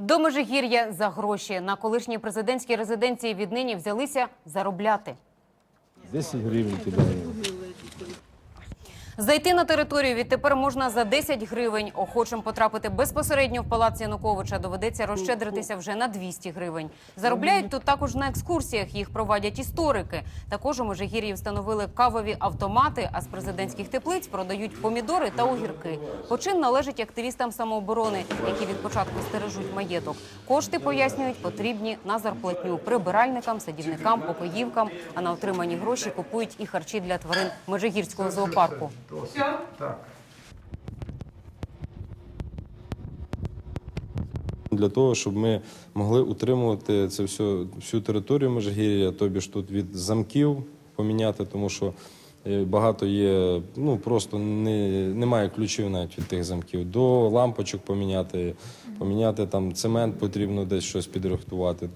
До Межигір'я за гроші на колишній президентській резиденції віднині взялися заробляти. 10 гривень кидаю. Зайти на територію відтепер можна за 10 гривень. Охочим потрапити безпосередньо в палац Януковича доведеться розщедритися вже на 200 гривень. Заробляють тут також на екскурсіях. Їх проводять історики. Також у Межигір'ї встановили кавові автомати, а з президентських теплиць продають помідори та огірки. Почин належить активістам самооборони, які від початку стережуть маєток. Кошти пояснюють потрібні на зарплатню прибиральникам, садівникам, покоївкам. А на отримані гроші купують і харчі для тварин Межигірського зоопарку. Для того, щоб ми могли утримувати це все, всю територію Межигір'я, тобі ж тут від замків поміняти, тому що е, багато є, ну просто не, немає ключів навіть від тих замків. До лампочок поміняти, поміняти там цемент потрібно десь щось підрихтувати.